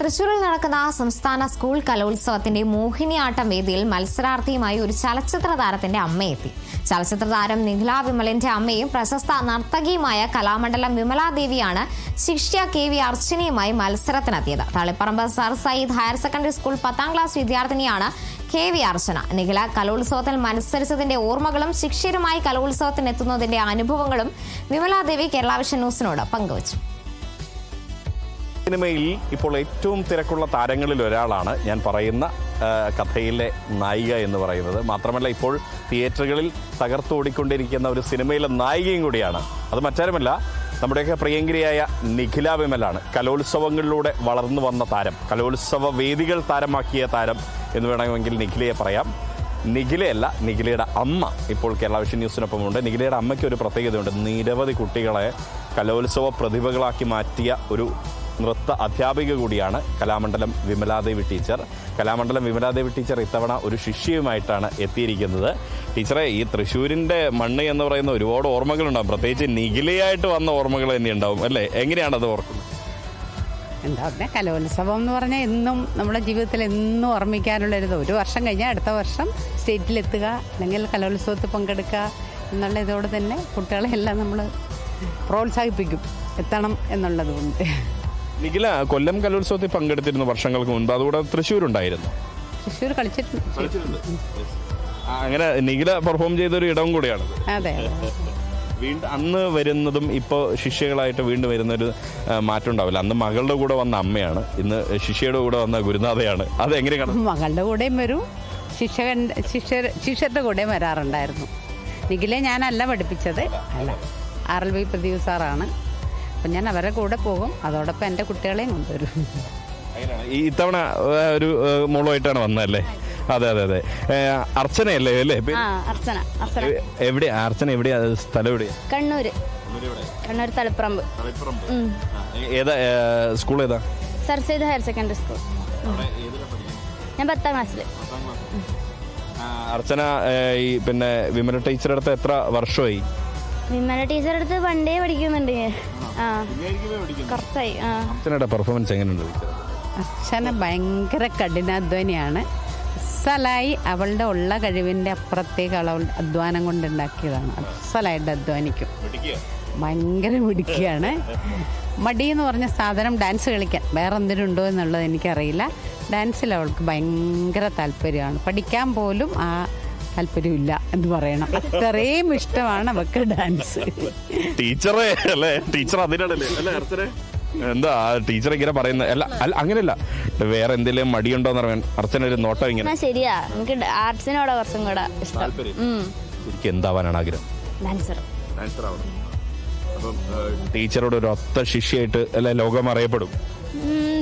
തൃശൂരിൽ നടക്കുന്ന സംസ്ഥാന സ്കൂൾ കലോത്സവത്തിന്റെ മോഹിനിയാട്ടം വേദിയിൽ മത്സരാർത്ഥിയുമായി ഒരു ചലച്ചിത്ര താരത്തിന്റെ അമ്മയെത്തി ചലച്ചിത്ര താരം നിഖില വിമലിന്റെ അമ്മയും പ്രശസ്ത നർത്തകിയുമായ കലാമണ്ഡലം വിമലാദേവിയാണ് ശിഷ്യ കെ വി അർച്ചനയുമായി മത്സരത്തിനെത്തിയത്. Taliparamba sir Syed higher secondary school പത്താം ക്ലാസ് വിദ്യാർത്ഥിനിയാണ് കെ വി അർച്ചന. നിഖില കലോത്സവത്തിൽ മത്സരിച്ചതിന്റെ ഓർമ്മകളും ശിഷ്യരുമായി കലോത്സവത്തിനെത്തുന്നതിന്റെ അനുഭവങ്ങളും വിമലാദേവി കേരള വിഷൻ ന്യൂസിനോട് പങ്കുവച്ചു. സിനിമയിൽ ഇപ്പോൾ ഏറ്റവും തിരക്കുള്ള താരങ്ങളിൽ ഒരാളാണ് ഞാൻ പറയുന്ന കഥയിലെ നായിക എന്ന് പറയുന്നത്. മാത്രമല്ല ഇപ്പോൾ തിയേറ്ററുകളിൽ തകർത്തോടിക്കൊണ്ടിരിക്കുന്ന ഒരു സിനിമയിലെ നായികയും കൂടിയാണ്. അത് മറ്റാരുമല്ല നമ്മുടെയൊക്കെ പ്രിയങ്കരിയായ നിഖില വിമലാണ്. കലോത്സവങ്ങളിലൂടെ വളർന്നു വന്ന താരം കലോത്സവ വേദികൾ താരമാക്കിയ താരം എന്ന് വേണമെങ്കിൽ നിഖിലയെ പറയാം. നിഖിലയല്ല നിഖിലയുടെ അമ്മ ഇപ്പോൾ കേരള വിഷൻ ന്യൂസിനൊപ്പമുണ്ട്. നിഖിലയുടെ അമ്മയ്ക്ക് ഒരു പ്രത്യേകതയുണ്ട്. നിരവധി കുട്ടികളെ കലോത്സവ പ്രതിഭകളാക്കി മാറ്റിയ ഒരു നൃത്ത അധ്യാപിക കൂടിയാണ് കലാമണ്ഡലം വിമലാദേവി ടീച്ചർ. കലാമണ്ഡലം വിമലാദേവി ടീച്ചർ ഇത്തവണ ഒരു ശിഷ്യയുമായിട്ടാണ് എത്തിയിരിക്കുന്നത്. ടീച്ചറെ ഈ തൃശ്ശൂരിന്റെ മണ്ണ് എന്ന് പറയുന്ന ഒരുപാട് ഓർമ്മകളുണ്ടാവും. പ്രത്യേകിച്ച് നികിലയായിട്ട് വന്ന ഓർമ്മകൾ തന്നെ ഉണ്ടാവും അല്ലേ? എങ്ങനെയാണ് അത് ഓർക്കുന്നത്? എന്താ പറഞ്ഞാൽ കലോത്സവം എന്ന് പറഞ്ഞാൽ എന്നും നമ്മുടെ ജീവിതത്തിൽ എന്നും ഓർമ്മിക്കാനുള്ള ഒരു വർഷം കഴിഞ്ഞാൽ അടുത്ത വർഷം സ്റ്റേറ്റിലെത്തുക അല്ലെങ്കിൽ കലോത്സവത്തിൽ പങ്കെടുക്കുക എന്നുള്ള ഇതോടെ തന്നെ കുട്ടികളെ എല്ലാം നമ്മൾ പ്രോത്സാഹിപ്പിക്കും എത്തണം എന്നുള്ളത് കൊണ്ട്. നിഖില കൊല്ലം കലോത്സവത്തിൽ പങ്കെടുത്തിരുന്നു വർഷങ്ങൾക്ക് മുൻപ് അതുകൂടെ തൃശ്ശൂരുണ്ടായിരുന്നു. തൃശ്ശൂർ കളിച്ചിട്ടുണ്ട്. ആ, അങ്ങനെ നിഖില പെർഫോം ചെയ്തൊരു ഇടവും കൂടിയാണ്. അതെ. വീണ്ടും അന്ന് വരുന്നതും ഇപ്പോൾ ശിഷ്യകളായിട്ട് വീണ്ടും വരുന്നൊരു ആ, മാറ്റം ഉണ്ടാവില്ല. അന്ന് മകളുടെ കൂടെ വന്ന അമ്മയാണ്. ഇന്ന് ശിഷ്യയുടെ കൂടെ വന്ന ഗുരുനാഥയാണ്. അത് എങ്ങനെ കാണും മകളുടെ കൂടെയും വരും. ശിക്ഷകൻ ശിഷ്യ ശിഷ്യരുടെ കൂടെയും വരാറുണ്ടായിരുന്നു. നിഖിലെ ഞാനല്ല പഠിപ്പിച്ചത്. അല്ല. ആർ എൽ ബി പ്രദീപ് സാറാണ്. അപ്പം ഞാൻ അവരുടെ കൂടെ പോകും. അതോടൊപ്പം എന്റെ കുട്ടികളെയും കൊണ്ടുവരും. ഈ ഇത്തവണ ഒരു മോളുമായിട്ടാണ് വന്നതല്ലേ? അതെ അതെ അതെ. അർച്ചനയല്ലേ അല്ലേ അർച്ചന അർച്ചന. എവിടെയാ? അർച്ചന എവിടെയാ? അത് സ്ഥലം എവിടെയാ? കണ്ണൂര്. കണ്ണൂർ തളിപ്പറമ്പ്. ഏതാ സ്കൂൾ ഏതാ? Sir Syed higher secondary school. ഞാൻ പത്താം ക്ലാസ്സിൽ ആ, അർച്ചന ഈ പിന്നെ വിമല ടീച്ചറുടെ അടുത്ത് എത്ര വർഷമായി? വിമല ടീച്ചർ അടുത്ത് പണ്ടേ പഠിക്കുന്നുണ്ട്. ആ. കുറച്ചായി ആ. അർച്ചനയുടെ പെർഫോമൻസ് എങ്ങനെയുണ്ട് ടീച്ചർ അച്ഛന് ഭയങ്കര കഠിനാധ്വാനിയാണ്. അസലായി അവളുടെ ഉള്ള കഴിവിന്റെ അപ്പുറത്തേക്ക് അവൾ അധ്വാനം കൊണ്ടുണ്ടാക്കിയതാണ് അസലായിട്ട് അധ്വാനിക്കും. ഭയങ്കര മിടുക്കിയാണ്. മടി എന്ന് പറഞ്ഞ സാധനം ഡാൻസ് കളിക്കാൻ. വേറെ എന്തിനും ഉണ്ടോ എന്നുള്ളത് എനിക്കറിയില്ല. ഡാൻസിൽ അവൾക്ക് ഭയങ്കര താല്പര്യമാണ്. പഠിക്കാൻ പോലും ആ താല്പര്യമില്ല എന്ന് പറയണം. അത്രയും ഇഷ്ടമാണ് അവക്ക് ഡാൻസ്. ടീച്ചറെ അല്ലേ? ടീച്ചർ അതിനാണല്ലേ? അല്ലേ അർച്ചനെ? എന്താ ടീച്ചർ ഇങ്ങനെ പറയുന്നത് അല്ല അല്ല അങ്ങനെയല്ല. വേറെ എന്തെങ്കിലും മടിയുണ്ടോന്ന് പറയാൻ അർച്ചന ഒരു നോട്ടം ഇങ്ങനെ. എന്നാ ശരിയാ. എനിക്ക് ആർട്സിനോട് കുറച്ചും കൂടെ ഇഷ്ടം. ശരിക്കും എന്താവാനാണ് ആഗ്രഹം? ഡാൻസർ. അപ്പം ടീച്ചറോട് ഒരു ഒത്ത ശിഷ്യായിട്ട് അല്ലെ ലോകം അറിയപ്പെടും.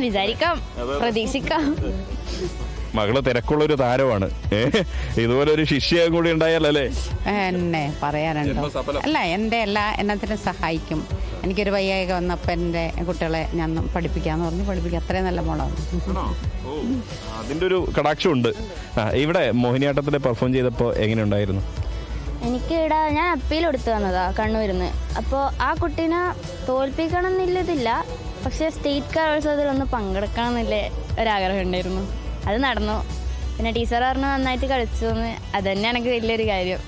വിചാരിക്കാം. പ്രതീക്ഷിക്കാം. മകൾ തിരക്കുള്ള ഒരു താരമാണ്. ഇതുപോലെ ഒരു ശിഷ്യയും കൂടി ഉണ്ടായാലല്ലേ? എന്നെ പറയാനുണ്ടോ. അല്ല എന്റെ എല്ലാ എന്നത്തിനും സഹായിക്കും. എനിക്കൊരു വയ്യായിക വന്നപ്പോൾ എന്റെ കുട്ടികളെ ഞാൻ പഠിപ്പിക്കാന്ന് പറഞ്ഞു പഠിപ്പിക്കുക അത്രയും നല്ല മോളാണ്. അതിന്റെ ഒരു കടാക്ഷം ഉണ്ട് ഇവിടെ മോഹിനിയാട്ടത്തിൽ പെർഫോം ചെയ്തപ്പോൾ എങ്ങനെയുണ്ടായിരുന്നു? എനിക്ക് ഇവിടെ ഞാൻ അപ്പീൽ കൊടുത്തു വന്നതാ കണ്ണൂരിന്ന്. അപ്പോൾ ആ കുട്ടീനെ തോൽപ്പിക്കണം എന്നില്ലതില്ല പക്ഷേ സ്റ്റേറ്റ് കലോത്സവത്തിൽ ഒന്ന് പങ്കെടുക്കണം എന്നില്ല ഒരാഗ്രഹം ഉണ്ടായിരുന്നു. അത് നടന്നു. പിന്നെ ടീച്ചർ പറഞ്ഞു നന്നായിട്ട് കളിച്ചു എന്ന് അത് തന്നെ എനിക്ക് വലിയൊരു കാര്യം.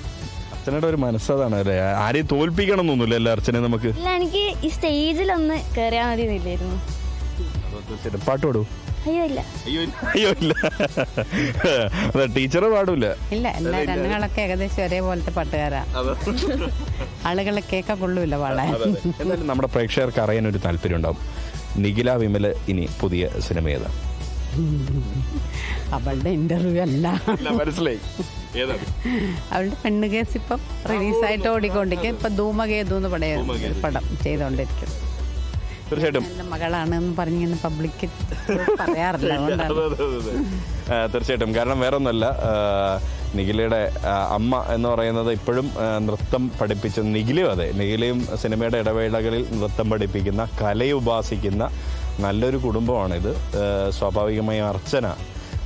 അർച്ചനയുടെ ഒരു മനസ്സതാണ് അല്ലേ ആരെയും തോൽപ്പിക്കണം എന്നൊന്നുമില്ല അർച്ചനെ നമുക്ക്. ഇല്ല എനിക്ക് ഈ സ്റ്റേജിലൊന്ന് കയറിയാൽ മതി എന്നില്ലായിരുന്നു. തീർച്ചയായിട്ടും പാട്ട് പാടൂ? അയ്യോ ഇല്ല. അയ്യോ ഇല്ല. അതെ ടീച്ചർ പാടൂല. ഇല്ല എല്ലാ രണ്ടുകളൊക്കെ ഏകദേശം ഒരേപോലത്തെ പാട്ടുകാരാ. ആളുകളെ കേൾക്കാൻ കൊള്ളൂല പാടാൻ. എന്നാലും നമ്മുടെ പ്രേക്ഷകർക്ക് അറിയാൻ ഒരു താല്പര്യം ഉണ്ടാവും നിഖില വിമൽ ഇനി പുതിയ സിനിമ ഏതാ? അവളുടെ ഇന്റർവ്യൂ അല്ല. മനസ്സിലായി. അവളുടെ പെണ്ണ് കേസ് ഇപ്പം റിലീസായിട്ട് ഓടിക്കൊണ്ടിരിക്കും ഇപ്പൊ ധൂമകേതു എന്ന് പടയ പടം ചെയ്തുകൊണ്ടിരിക്കും തീർച്ചയായിട്ടും. എന്റെ മകളാണ് എന്ന് പറഞ്ഞിങ്ങനെ പബ്ലിക്ക് പറയാറില്ല തീർച്ചയായിട്ടും. കാരണം വേറെ ഒന്നല്ല നിഖിലയുടെ അമ്മ എന്ന് പറയുന്നത് ഇപ്പോഴും നൃത്തം പഠിപ്പിച്ച നിഖിലും അതെ. നിഖിലയും സിനിമയുടെ ഇടവേളകളിൽ നൃത്തം പഠിപ്പിക്കുന്ന കലയെ ഉപാസിക്കുന്ന നല്ലൊരു കുടുംബമാണിത്. സ്വാഭാവികമായി അർച്ചന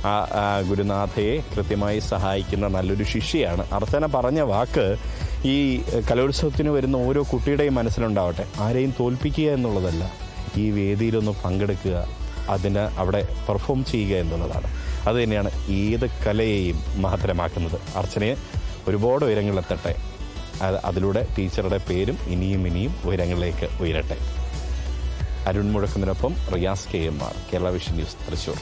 ആ ഗുരുനാഥയെ കൃത്യമായി സഹായിക്കുന്ന നല്ലൊരു ശിഷ്യയാണ്. അർച്ചന പറഞ്ഞ വാക്ക് ഈ കലോത്സവത്തിന് വരുന്ന ഓരോ കുട്ടിയുടെയും മനസ്സിലുണ്ടാവട്ടെ. ആരെയും തോൽപ്പിക്കുക എന്നുള്ളതല്ല. ഈ വേദിയിലൊന്ന് പങ്കെടുക്കുക അതിന് അവിടെ പെർഫോം ചെയ്യുക എന്നുള്ളതാണ്. അത് തന്നെയാണ് ഏത് കലയെയും മഹത്തരമാക്കുന്നത്. അർച്ചനയെ ഒരുപാട് ഉയരങ്ങളിലെത്തട്ടെ. അതിലൂടെ ടീച്ചറുടെ പേരും ഇനിയും ഇനിയും ഉയരങ്ങളിലേക്ക് ഉയരട്ടെ. Arun മുഴക്കുന്നതിനൊപ്പം Riyas K M R Kerala vision news Thrissur.